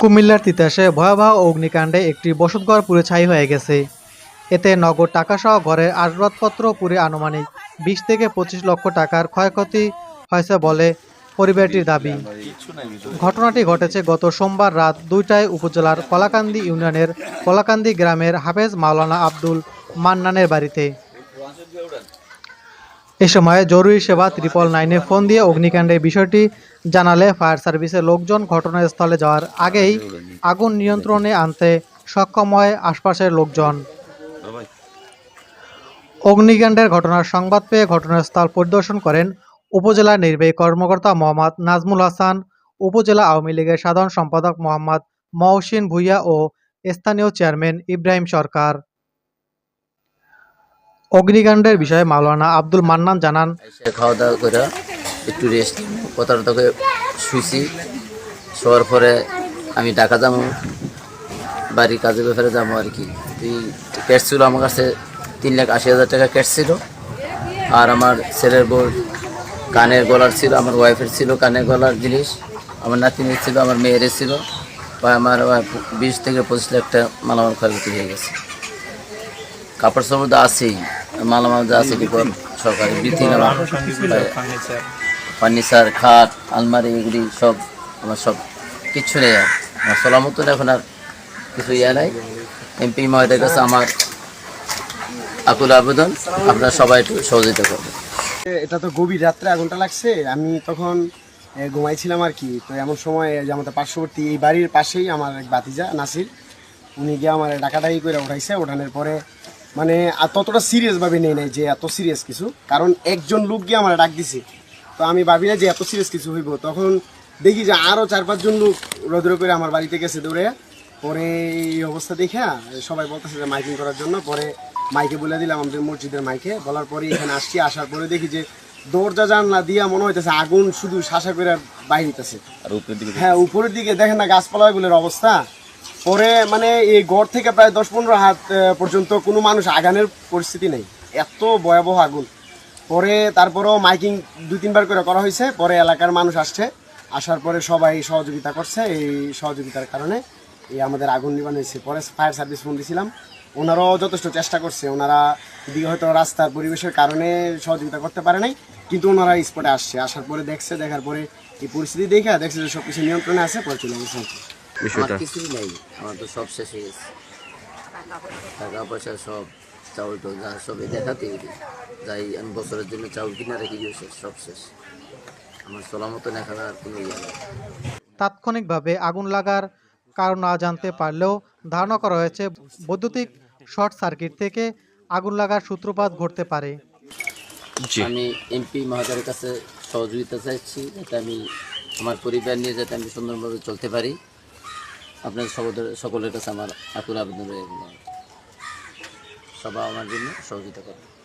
কুমিল্লার তিতাসে ভয়াবহ অগ্নিকাণ্ডে একটি বসতঘর পুড়ে ছাই হয়ে গেছে। এতে নগদ টাকাসহ ঘরের আসবাবপত্র পুড়ে আনুমানিক বিশ থেকে পঁচিশ লক্ষ টাকার ক্ষয়ক্ষতি হয়েছে বলে পরিবারটির দাবি। ঘটনাটি ঘটেছে গত সোমবার রাত দুইটায় উপজেলার কলাকান্দি ইউনিয়নের কলাকান্দি গ্রামের হাফেজ মাওলানা আব্দুল মান্নানের বাড়িতে। এ সময় জরুরি সেবা ত্রিপল নাইনে ফোন দিয়ে অগ্নিকাণ্ডের বিষয়টি জানালে ফায়ার সার্ভিসের লোকজন ঘটনাস্থলে যাওয়ার আগেই আগুন নিয়ন্ত্রণে আনতে সক্ষম হয় আশপাশের লোকজন। অগ্নিকাণ্ডের ঘটনার সংবাদ পেয়ে ঘটনাস্থল পরিদর্শন করেন উপজেলা নির্বাহী কর্মকর্তা মোহাম্মদ নাজমুল হাসান, উপজেলা আওয়ামী লীগের সাধারণ সম্পাদক মোহাম্মদ মহসিন ভুইয়া ও স্থানীয় চেয়ারম্যান ইব্রাহিম সরকার। অগ্নিকাণ্ডের বিষয়ে মাওলানা আব্দুল মান্নান জানান। খাওয়া দাওয়া করে একটু রেস্ট প্রতারত করে শুইছি। শোয়ার পরে আমি ঢাকা যাব, বাড়ির কাজে ব্যাপারে যাব আর কি। ক্যাশ ছিল আমার কাছে তিন লাখ আশি হাজার টাকা ক্যাশ ছিল। আর আমার ছেলের বউ কানের গলার ছিল, আমার ওয়াইফের ছিল কানের গলার জিনিস। আমার নাতিনের ছিল, আমার মেয়ের ছিল। বা আমার বিশ থেকে পঁচিশ লাখ টাকা মালামাল ক্ষয়ক্ষতি হয়ে গেছে। কাপড় সাপড় তো আছেই মালামাল যা আছে সরকারি বৃদ্ধি ফার্নিচার, খাট, আলমারি এগুলি সব আমার সব কিচ্ছু নেই আর। আমার এখন আর কিছু ইয়ে নাই। এমপি মহোদয়ের কাছে আমার আকুল আবেদন, আপনারা সবাই একটু সহযোগিতা করবেন। এটা তো গভীর রাত্রে আগুনটা লাগছে, আমি তখন ঘুমাইছিলাম আর কি। তো এমন সময় যে আমাদের পার্শ্ববর্তী, এই বাড়ির পাশেই আমার এক বাতিজা নাসির, উনি গিয়ে আমার ডাকাডাকি করে উঠাইছে। ওঠানোর পরে মানে আর ততটা সিরিয়াসভাবে নেই নাই যে এত সিরিয়াস কিছু। কারণ একজন লোক গিয়ে আমার ডাক দিছে। তো আমি ভাবি না যে এত সিরিয়াস কিছু হইব। তখন দেখি যে আরও চার পাঁচজন লোক রোদ্র করে আমার বাড়িতে গেছে দৌড়ে। পরে এই অবস্থা দেখে সবাই বলতেছে যে মাইকিং করার জন্য। পরে মাইকে বলে দিলাম আমাদের মসজিদের মাইকে। বলার পরে এখানে আসছি। আসার পরে দেখি যে দরজা জানলা দিয়া মনে হইতেছে আগুন শুধু শাসা করে বাইরে হইতেছে। হ্যাঁ উপরের দিকে দেখেন না গাছপালা গুলোর অবস্থা। পরে মানে এই গড় থেকে প্রায় দশ পনেরো হাত পর্যন্ত কোনো মানুষ আগানের পরিস্থিতি নেই। এত ভয়াবহ আগুন। পরে তারপরেও মাইকিং দুই তিনবার করে করা হয়েছে, পরে এলাকার মানুষ আসছে। আসার পরে সবাই সহযোগিতা করছে, এই সহযোগিতার কারণে এই আমাদের আগুন নিবানো হয়েছে। পরে ফায়ার সার্ভিস ফোন দিয়েছিলাম ওনারাও যথেষ্ট চেষ্টা করছে। ওনারা দিকে হয়তো রাস্তার পরিবেশের কারণে সহযোগিতা করতে পারে নাই, কিন্তু ওনারা স্পটে আসছে। আসার পরে দেখছে, দেখার পরে এই পরিস্থিতি দেখে দেখছে যে সব কিছু নিয়ন্ত্রণে আছে, পরে চলে গেছে। কি। কিছুই নেই আমার তো সব শেষ হয়ে গেছে। টাকা পয়সা সব চাউল টাউল যা সব এই দেখাতে গেলি যাই আমি বছরের জন্য চাউল কিনা রেখে গিয়েছে সব শেষ। আমার চলা মতো এখন আর কোনো ইয়ে নেই। তাৎক্ষণিকভাবে আগুন লাগার কারণ না জানতে পারলেও ধারণা করা হয়েছে বৈদ্যুতিক শর্ট সার্কিট থেকে আগুন লাগার সূত্রপাত ঘটতে পারে। আমি এমপি মহোদয়ের কাছে সহযোগিতা চাইছি যাতে আমি আমার পরিবার নিয়ে যাতে আমি সুন্দরভাবে চলতে পারি। আপনাদের সকলের সকলের কাছে আমার আকুল আবেদন রয়ে সবাই আমার জন্য সহযোগিতা করবে